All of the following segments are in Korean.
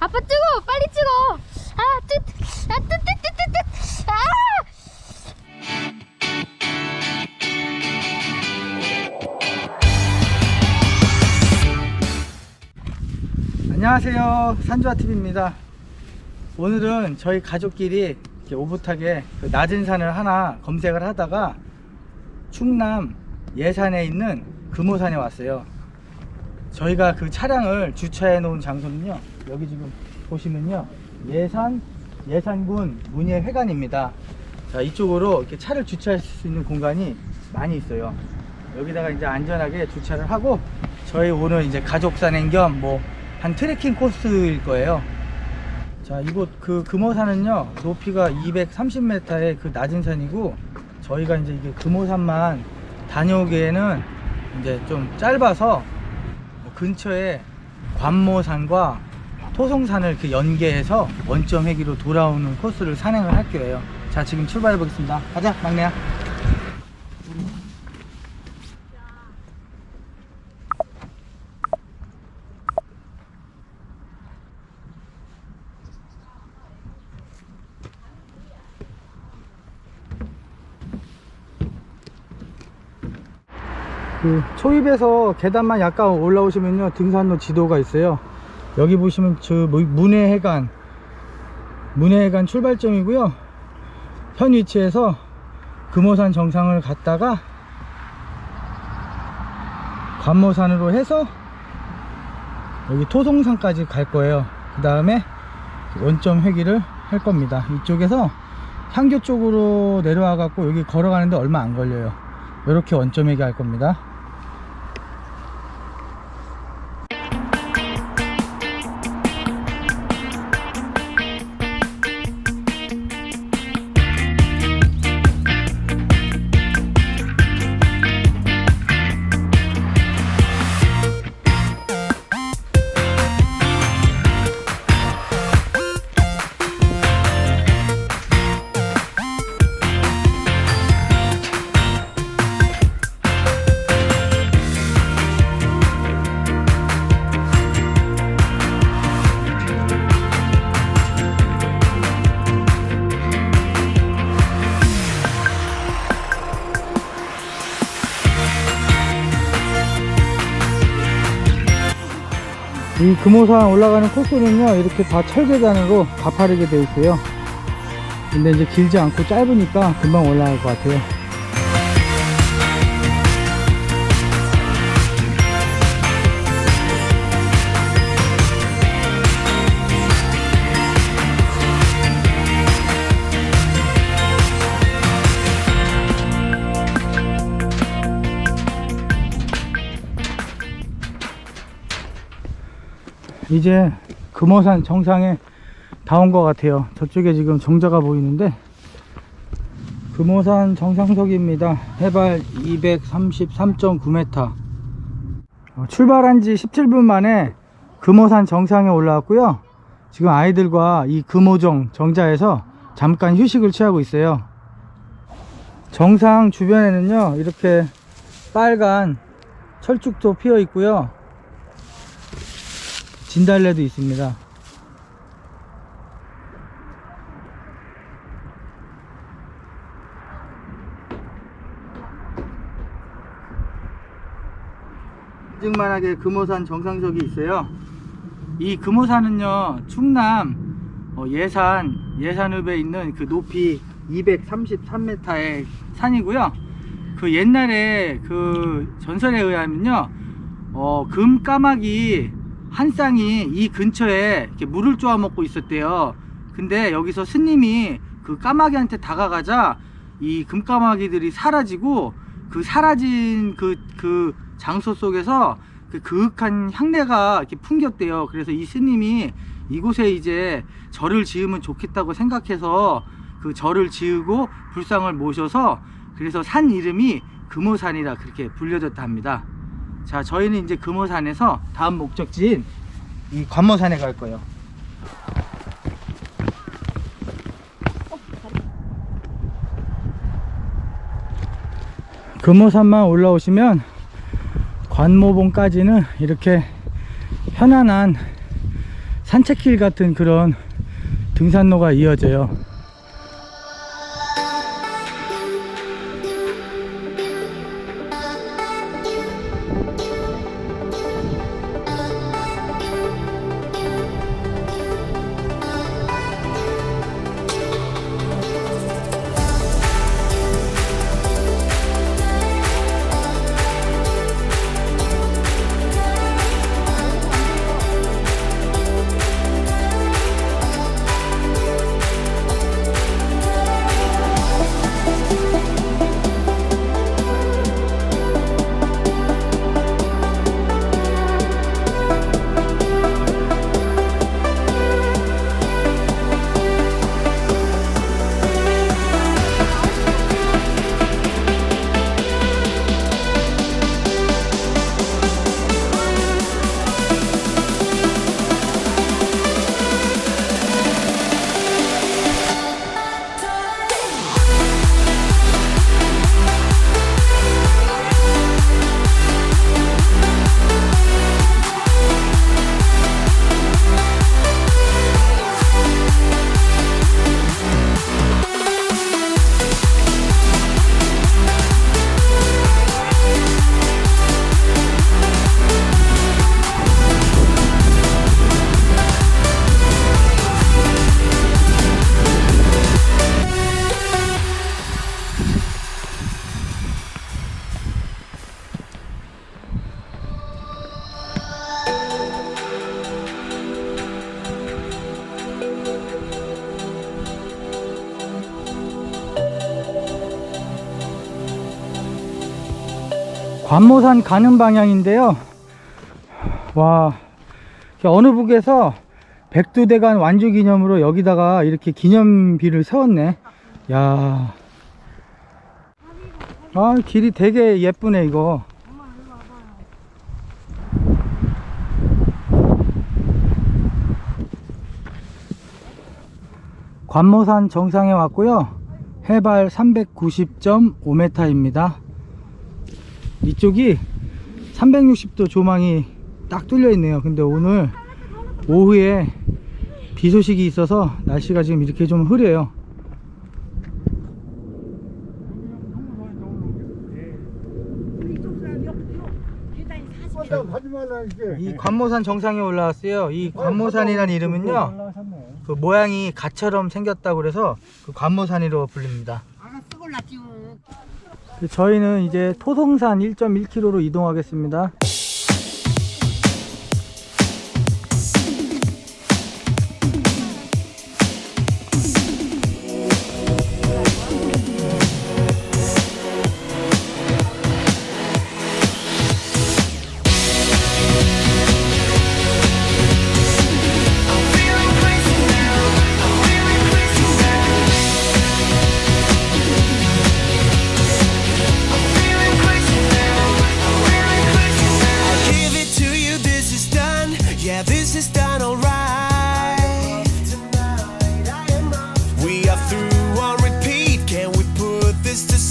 아빠 뜨거 빨리 찍어. 아뜨아뜨뜨뜨뜨 아! 안녕하세요. 산주아TV입니다. 오늘은 저희 가족끼리 오붓하게 그 낮은 산을 하나 검색을 하다가 충남 예산에 있는 금오산에 왔어요. 저희가 그 차량을 주차해 놓은 장소는요 여기 지금 보시면요. 예산 예산군 문예회관입니다. 자 이쪽으로 이렇게 차를 주차할 수 있는 공간이 많이 있어요. 여기다가 이제 안전하게 주차를 하고 저희 오늘 이제 가족 산행 겸 뭐 한 트레킹 코스일 거예요. 자 이곳 그 금오산은요 높이가 230m의 그 낮은 산이고 저희가 이제 이게 금오산만 다녀오기에는 이제 좀 짧아서 뭐 근처에 관모산과 토송산을 이렇게 연계해서 원점 회기로 돌아오는 코스를 산행을 할 거예요. 자 지금 출발해 보겠습니다. 가자 막내야. 그 초입에서 계단만 약간 올라오시면요 등산로 지도가 있어요 여기 보시면 저 무- 문해해관 문해해관 출발점이고요. 현 위치에서 금오산 정상을 갔다가 관모산으로 해서 여기 토송산까지 갈 거예요. 그 다음에 원점 회기를 할 겁니다. 이쪽에서 향교 쪽으로 내려와 갖고 여기 걸어가는데 얼마 안 걸려요. 이렇게 원점 회기 할 겁니다 이 금오산 올라가는 코스는요 이렇게 다 철계단으로 가파르게 되어 있어요. 근데 이제 길지 않고 짧으니까 금방 올라갈 것 같아요 이제 금오산 정상에 다 온 것 같아요. 저쪽에 지금 정자가 보이는데 금오산 정상석입니다. 해발 233.9m 어, 출발한 지 17분 만에 금오산 정상에 올라왔고요. 지금 아이들과 이 금오정 정자에서 잠깐 휴식을 취하고 있어요. 정상 주변에는요 이렇게 빨간 철쭉도 피어 있고요 진달래도 있습니다. 인증만하게 금오산 정상석이 있어요. 이 금오산은요, 충남 어, 예산, 예산읍에 있는 그 높이 233m의 산이고요. 그 옛날에 그 전설에 의하면요, 어, 금 까마귀 한 쌍이 이 근처에 이렇게 물을 쪼아 먹고 있었대요. 근데 여기서 스님이 그 까마귀한테 다가가자 이 금까마귀들이 사라지고 그 사라진 그, 그 장소 속에서 그 그윽한 향내가 이렇게 풍겼대요. 그래서 이 스님이 이곳에 이제 절을 지으면 좋겠다고 생각해서 그 절을 지으고 불상을 모셔서 그래서 산 이름이 금오산이라 그렇게 불려졌다 합니다. 자, 저희는 이제 금오산에서 다음 목적지인 이 관모산에 갈 거예요. 금오산만 올라오시면 관모봉까지는 이렇게 편안한 산책길 같은 그런 등산로가 이어져요. 관모산 가는 방향인데요. 와, 어느 북에서 백두대간 완주 기념으로 여기다가 이렇게 기념비를 세웠네. 야, 아 길이 되게 예쁘네 이거. 관모산 정상에 왔고요. 해발 390.5m입니다. 이쪽이 360도 조망이 딱 뚫려 있네요. 근데 오늘 오후에 비 소식이 있어서 날씨가 지금 이렇게 좀 흐려요. 이 관모산 정상에 올라왔어요. 이 관모산이라는 이름은요. 그 모양이 갓처럼 생겼다고 그래서 그 관모산이로 불립니다. 그 저희는 이제 토송산 1.1km로 이동하겠습니다.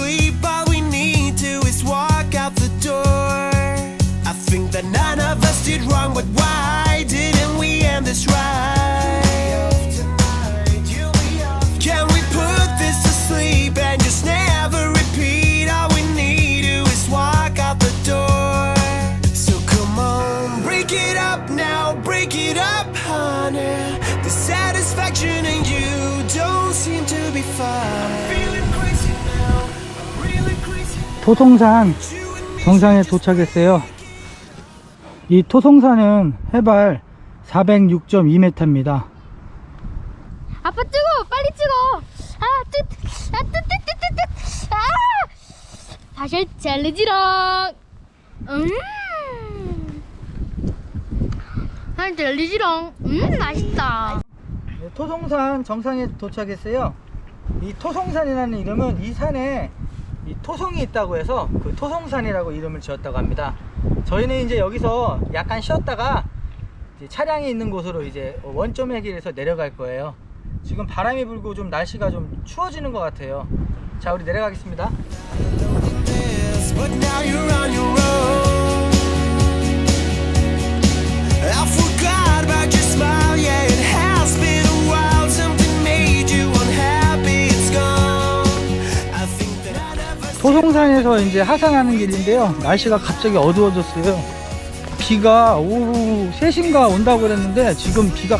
Sleep? All we need to is walk out the door. I think that none of us did wrong, but why didn't we end this right? 토송산 정상에 도착했어요. 이 토송산은 해발 406.2m입니다. 아빠 찍어 빨리 찍어! 아뜨뜨뜨뜨뜨 아! 사실 젤리지랑 음. 사실 젤리지랑 음 맛있다. 네, 토송산 정상에 도착했어요. 이 토송산이라는 이름은 이 산에 이 토송이 있다고 해서 그 토송산이라고 이름을 지었다고 합니다. 저희는 이제 여기서 약간 쉬었다가 차량이 있는 곳으로 이제 원점의 길에서 내려갈 거예요. 지금 바람이 불고 좀 날씨가 좀 추워지는 것 같아요. 자, 우리 내려가겠습니다. 호송산에서 이제 하산하는 길인데요. 날씨가 갑자기 어두워졌어요. 비가 오후 3시인가 온다고 그랬는데 지금 비가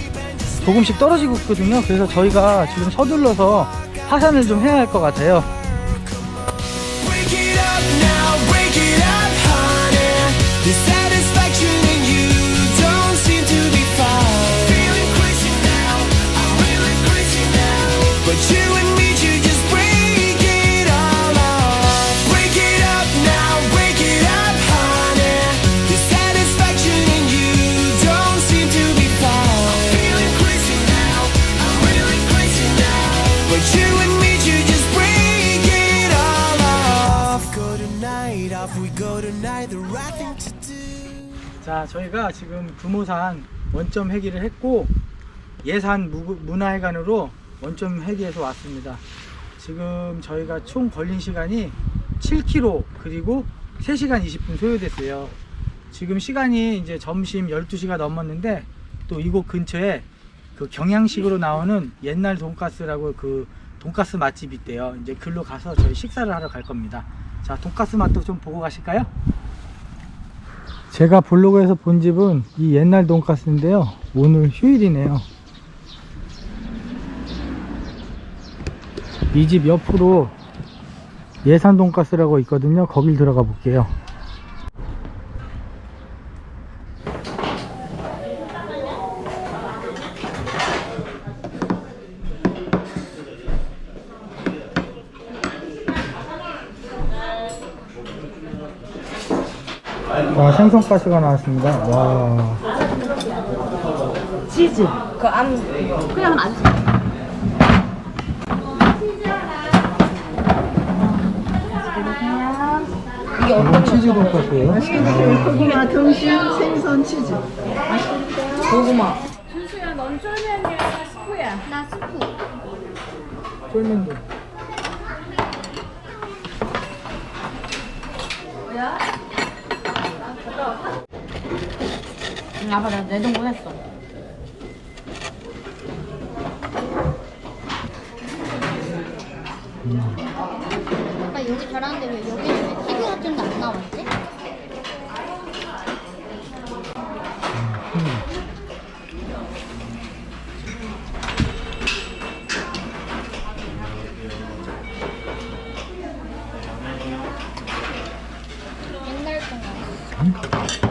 조금씩 떨어지고 있거든요. 그래서 저희가 지금 서둘러서 하산을 좀 해야 할 것 같아요. 자, 저희가 지금 금오산 원점 회기를 했고 예산 무- 문화회관으로 원점 회기해서 왔습니다. 지금 저희가 총 걸린 시간이 7km 그리고 3시간 20분 소요됐어요. 지금 시간이 이제 점심 12시가 넘었는데 또 이곳 근처에 그 경양식으로 나오는 옛날 돈가스라고 그 돈가스 맛집이 있대요. 이제 글로 가서 저희 식사를 하러 갈 겁니다. 자, 돈가스 맛도 좀 보고 가실까요? 제가 블로그에서 본 집은 이 옛날 돈가스인데요. 오늘 휴일이네요. 이 집 옆으로 예산 돈가스라고 있거든요. 거길 들어가 볼게요. 와, 생선가스가 나왔습니다. 와. 치즈 그안 그냥 안 이게 이건 치즈 돈가스예요. 고구마 등심 생선 치즈 고구마 나 스프. 쫄면도. 응, 아빠 나 내동 보냈어 아빠 요리 잘하는데 왜 여기는 왜 TV 같은 데안 나왔지? 옛날 건가?